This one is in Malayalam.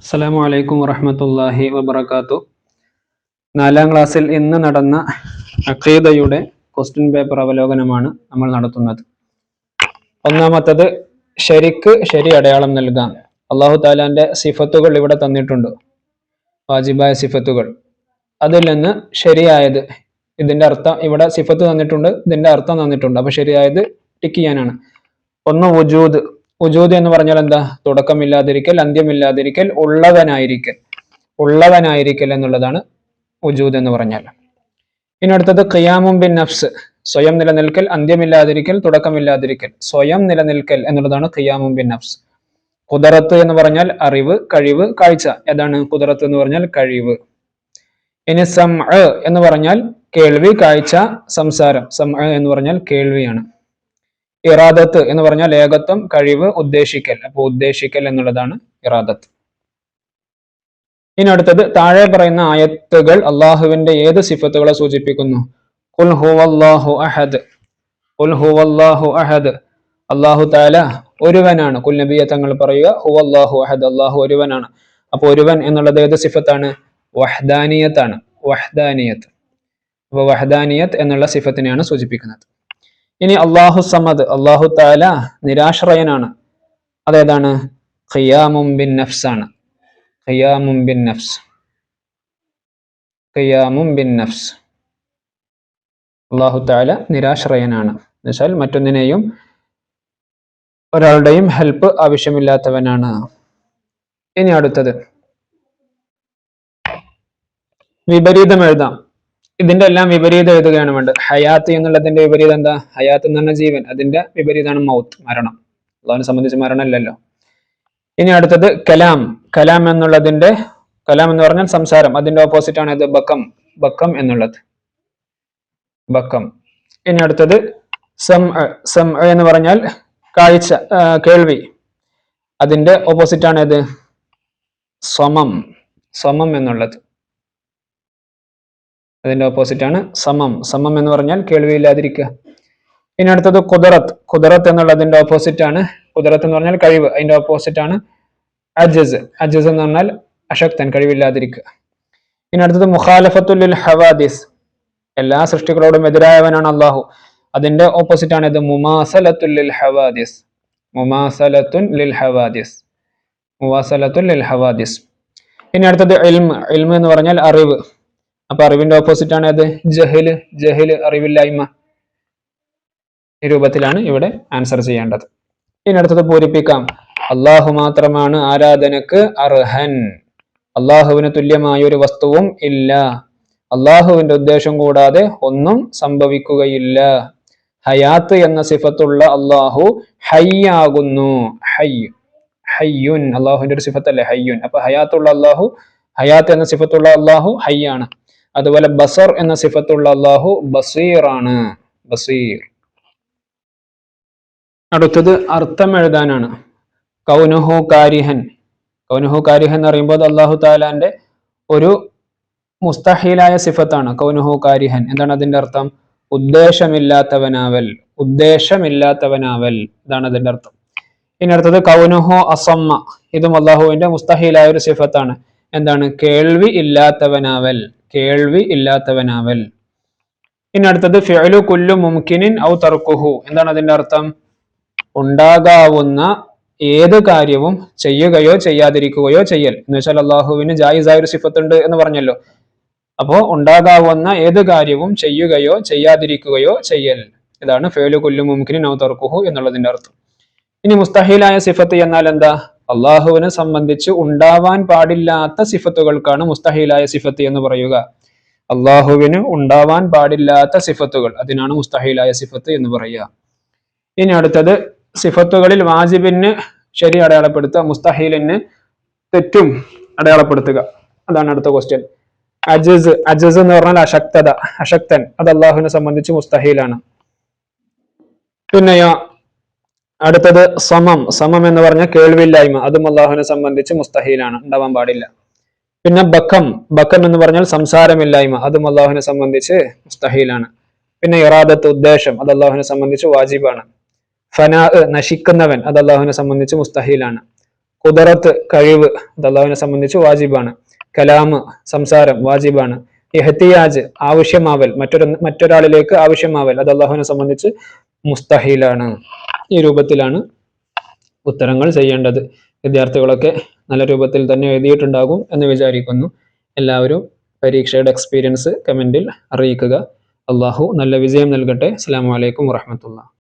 അസ്സലാമു വലൈക്കും വറഹമത്തല്ലാഹി വബർക്കാത്തു നാലാം ക്ലാസ്സിൽ ഇന്ന് നടന്ന അഖീദയുടെ ക്വസ്റ്റ്യൻ പേപ്പർ അവലോകനമാണ് നമ്മൾ നടത്തുന്നത്. ഒന്നാമത്തത് ശരിക്ക് ശരി അടയാളം നൽകാം അള്ളാഹു താലാന്റെ സിഫത്തുകൾ ഇവിടെ തന്നിട്ടുണ്ട്. വാജിബായ സിഫത്തുകൾ. അതിൽ നിന്ന് ശരിയായത് ഇതിന്റെ അർത്ഥം ഇവിടെ സിഫത്ത് തന്നിട്ടുണ്ട് ഇതിന്റെ അർത്ഥം തന്നിട്ടുണ്ട്. അപ്പൊ ശരിയായത് ടിക്ക് ചെയ്യാനാണ്. ഒന്ന് വുജൂദ്. വുജൂദ് എന്ന് പറഞ്ഞാൽ എന്താ? തുടക്കമില്ലാതിരിക്കൽ അന്ത്യമില്ലാതിരിക്കൽ ഉള്ളവനായിരിക്കൽ. ഉള്ളവനായിരിക്കൽ എന്നുള്ളതാണ് ഉജൂദ് എന്ന് പറഞ്ഞാൽ. ഇനി അടുത്തത് ഖിയാമും ബിൻ നഫ്സ്. സ്വയം നിലനിൽക്കൽ അന്ത്യമില്ലാതിരിക്കൽ തുടക്കമില്ലാതിരിക്കൽ. സ്വയം നിലനിൽക്കൽ എന്നുള്ളതാണ് ഖിയാമും ബിൻ നഫ്സ്. കുദറത്ത് എന്ന് പറഞ്ഞാൽ അറിവ് കഴിവ് കാഴ്ച. ഏതാണ് കുദറത്ത് എന്ന് പറഞ്ഞാൽ കഴിവ്. ഇനി സം എന്ന് പറഞ്ഞാൽ കേൾവി കാഴ്ച സംസാരം. സം എന്ന് പറഞ്ഞാൽ കേൾവിയാണ്. ഇറാദത്ത് എന്ന് പറഞ്ഞാൽ ഏകത്വം കഴിവ് ഉദ്ദേശിക്കൽ. അപ്പോൾ ഉദ്ദേശിക്കൽ എന്നുള്ളതാണ് ഇറാദത്ത്. ഇനി അടുത്തത് താഴെ പറയുന്ന ആയത്തുകൾ അള്ളാഹുവിന്റെ ഏത് സിഫത്തുകളെ സൂചിപ്പിക്കുന്നു? ഹുവല്ലാഹു അഹദ്. ഹുവല്ലാഹു അഹദ്. അള്ളാഹു താല ഒരുവനാണ്. കുൽ നബിയെ തങ്ങൾ പറയുക ഹുവല്ലാഹു അഹദ് അള്ളാഹു ഒരുവനാണ്. അപ്പൊ ഒരുവൻ എന്നുള്ളത് ഏത് സിഫത്താണ്? വഹ്ദാനിയത്താണ്. വഹ്ദാനിയത്ത്. അപ്പൊ വഹ്ദാനിയത്ത് എന്നുള്ള സിഫത്തിനെയാണ് സൂചിപ്പിക്കുന്നത്. ഇനി അള്ളാഹു സമദ് അള്ളാഹു താല നിരാശ്രയനാണ്. അതേതാണ്? ഖിയാമും ബിൻ നഫ്സ് ആണ്. ഖിയാമും ബിൻ നഫ്സ്. ഖിയാമും ബിൻ നഫ്സ്. അള്ളാഹു താല നിരാശ്രയനാണ്. എന്നുവെച്ചാൽ മറ്റൊന്നിനെയും ഒരാളുടെയും ഹെൽപ്പ് ആവശ്യമില്ലാത്തവനാണ്. ഇനി അടുത്തത്. വിപരീതം എഴുതാം. ഇതിന്റെ എല്ലാം വിപരീതം എഴുതുകയാണ് വേണ്ടത്. ഹയാത്ത് എന്നുള്ളതിന്റെ വിപരീതം എന്താ? ഹയാത്ത് എന്ന് പറഞ്ഞ ജീവൻ. അതിന്റെ വിപരീതമാണ് മൗത്ത് മരണം. അള്ളാഹിനെ സംബന്ധിച്ച് മരണം മരണമല്ലല്ലോ ഇനി അടുത്തത് കലാം. കലാം എന്നുള്ളതിന്റെ കലാം എന്ന് പറഞ്ഞാൽ സംസാരം. അതിന്റെ ഓപ്പോസിറ്റ് ആണ് ഇത് ബക്കം. ബക്കം എന്നുള്ളത്. ബക്കം. ഇനി അടുത്തത് സം സം എന്ന് പറഞ്ഞാൽ കാഴ്ച കേൾവി. അതിന്റെ ഓപ്പോസിറ്റ് ആണ് ഇത്. സമം. സമം എന്നുള്ളത്. ഓപ്പോസിറ്റ് ആണ് സമം. സമം എന്ന് പറഞ്ഞാൽ കേൾവിയില്ലാതിരിക്കുക. ഇനി അടുത്തത് കുദറത്ത് കുദറത്ത് എന്നുള്ളതിന്റെ ഓപ്പോസിറ്റ് ആണ്. കുദറത്ത് എന്ന് പറഞ്ഞാൽ കഴിവ്. അതിന്റെ ഓപ്പോസിറ്റ് ആണ് അജസ് അജസ് എന്ന് പറഞ്ഞാൽ അശക്തൻ കഴിവില്ലാതിരിക്കുക. ഇനി അടുത്തത് മുഖാലഫത്തുൽ ഹവാദിസ്. എല്ലാ സൃഷ്ടികളോടും എതിരായവനാണ് അള്ളാഹു അതിന്റെ ഓപ്പോസിറ്റ് ആണ് ഇത് മുമാസലത്തുൽ ഹവാദിസ്. മുമാസലത്തുൻ ലിൽ ഹവാദിസ്. മുവാസലത്തുൽ ലിൽ ഹവാദിസ്. ഇനി അടുത്തത് ഇൽമ്. ഇൽമ് എന്ന് പറഞ്ഞാൽ അറിവ്. അപ്പൊ അറിവിന്റെ ഓപ്പോസിറ്റ് ആണ് അത്. ജഹൽ ജഹൽ അറിവില്ലായ്മ രൂപത്തിലാണ് ഇവിടെ ആൻസർ ചെയ്യേണ്ടത്. ഇനി അടുത്തത് പൂരിപ്പിക്കാം. അള്ളാഹു മാത്രമാണ് ആരാധനക്ക് അർഹൻ. അള്ളാഹുവിന് തുല്യമായ ഒരു വസ്തുവും ഇല്ല. അള്ളാഹുവിന്റെ ഉദ്ദേശം കൂടാതെ ഒന്നും സംഭവിക്കുകയില്ല. ഹയാത്ത് എന്ന സിഫത്തുള്ള അള്ളാഹു ഹയ്യാകുന്നു. ഹയ് ഹയ്യുൻ. അള്ളാഹുവിന്റെ ഒരു സിഫത്തല്ലേ ഹയ്യുൻ. അപ്പൊ ഹയാത്തുള്ള അള്ളാഹു ഹയാത്ത് എന്ന സിഫത്തുള്ള അള്ളാഹു ഹയ്യാണ്. അതുപോലെ ബസർ എന്ന സിഫത്തുള്ള അള്ളാഹു ബസീർ ആണ് ബസീർ. അടുത്തത് അർത്ഥം എഴുതാനാണ്. കൗനുഹു കാരിഹൻ. കൗനുഹു കാരിഹൻ എന്ന് പറയുമ്പോൾ അള്ളാഹു താലാന്റെ ഒരു മുസ്തഹീലായ സിഫത്താണ്. കൗനുഹു കാരിഹൻ. എന്താണ് അതിന്റെ അർത്ഥം? ഉദ്ദേശമില്ലാത്തവനാവൽ. ഉദ്ദേശമില്ലാത്തവനാവൽ. ഇതാണ് അതിന്റെ അർത്ഥം. ഇനി അടുത്തത് കൗനുഹു അസമ്മ. ഇതും അള്ളാഹുവിന്റെ മുസ്തഹീലായ ഒരു സിഫത്താണ്. എന്താണ്? കേൾവി ഇല്ലാത്തവനാവൽ. കേൾവി ഇല്ലാത്തവനാവൽ. ഇനി അടുത്തത് ഫിഅലു കുല്ലു മുംകിനിൻ ഔ തർക്കുഹു. എന്താണ് അതിന്റെ അർത്ഥം? ഉണ്ടാകാവുന്ന ഏത് കാര്യവും ചെയ്യുകയോ ചെയ്യാതിരിക്കുകയോ ചെയ്യൽ. എന്ന് വെച്ചാൽ അള്ളാഹുവിന് ജായിസായ ഒരു സിഫത്തുണ്ട് എന്ന് പറഞ്ഞല്ലോ. അപ്പോ ഉണ്ടാകാവുന്ന ഏത് കാര്യവും ചെയ്യുകയോ ചെയ്യാതിരിക്കുകയോ ചെയ്യൽ. ഇതാണ് ഫേലു കൊല്ലു മുംകിനിൻ ഔ തർക്കുഹു എന്നുള്ളതിന്റെ അർത്ഥം. ഇനി മുസ്തഹീലായ സിഫത്ത് എന്നാൽ എന്താ? അള്ളാഹുവിനെ സംബന്ധിച്ച് ഉണ്ടാവാൻ പാടില്ലാത്ത സിഫത്തുകൾക്കാണ് മുസ്തഹീലായ സിഫത്ത് എന്ന് പറയുക. അള്ളാഹുവിന് ഉണ്ടാവാൻ പാടില്ലാത്ത സിഫത്തുകൾ അതിനാണ് മുസ്തഹീലായ സിഫത്ത് എന്ന് പറയുക. ഇനി അടുത്തത് സിഫത്തുകളിൽ വാജിബിന് ശരി അടയാളപ്പെടുത്തുക മുസ്തഹീലിന് തെറ്റും അടയാളപ്പെടുത്തുക. അതാണ് അടുത്ത ക്വസ്റ്റ്യൻ അജസ് അജസ് എന്ന് പറഞ്ഞാൽ അശക്തത അശക്തൻ അത് അള്ളാഹുവിനെ സംബന്ധിച്ച് മുസ്തഹീലാണ്. പിന്നെയോ അടുത്തത് സമം. സമം എന്ന് പറഞ്ഞ കേൾവിയില്ലായ്മ. അതും അള്ളാഹുവിനെ സംബന്ധിച്ച് മുസ്തഹീലാണ്. ഉണ്ടാവാൻ പാടില്ല. പിന്നെ ബക്കം. ബക്കം എന്ന് പറഞ്ഞാൽ സംസാരമില്ലായ്മ. അതും അള്ളാഹുവിനെ സംബന്ധിച്ച് മുസ്തഹീലാണ്. പിന്നെ ഇറാദത്ത് ഉദ്ദേശം. അത് അള്ളാഹുവിനെ സംബന്ധിച്ച് വാജിബാണ്. ഫനാ നശിക്കുന്നവൻ. അത് അള്ളാഹുവിനെ സംബന്ധിച്ച് മുസ്തഹീലാണ്. കുദറത്ത് കഴിവ്. അത് അള്ളാഹുവിനെ സംബന്ധിച്ച് വാജിബാണ്. കലാമ് സംസാരം വാജിബാണ്. എഹത്തിയാജ് ആവശ്യമാവൽ. മറ്റൊരു മറ്റൊരാളിലേക്ക് ആവശ്യമാവൽ. അത് അള്ളാഹുവിനെ സംബന്ധിച്ച് മുസ്തഹീലാണ്. ഈ രൂപത്തിലാണ് ഉത്തരങ്ങൾ ചെയ്യേണ്ടത്. വിദ്യാർത്ഥികളൊക്കെ നല്ല രൂപത്തിൽ തന്നെ എഴുതിയിട്ടുണ്ടാകും എന്ന് വിചാരിക്കുന്നു. എല്ലാവരും പരീക്ഷയുടെ എക്സ്പീരിയൻസ് കമന്റിൽ അറിയിക്കുക. അള്ളാഹു നല്ല വിജയം നൽകട്ടെ. അസ്സാം വലൈക്കും വാഹമത്തുള്ള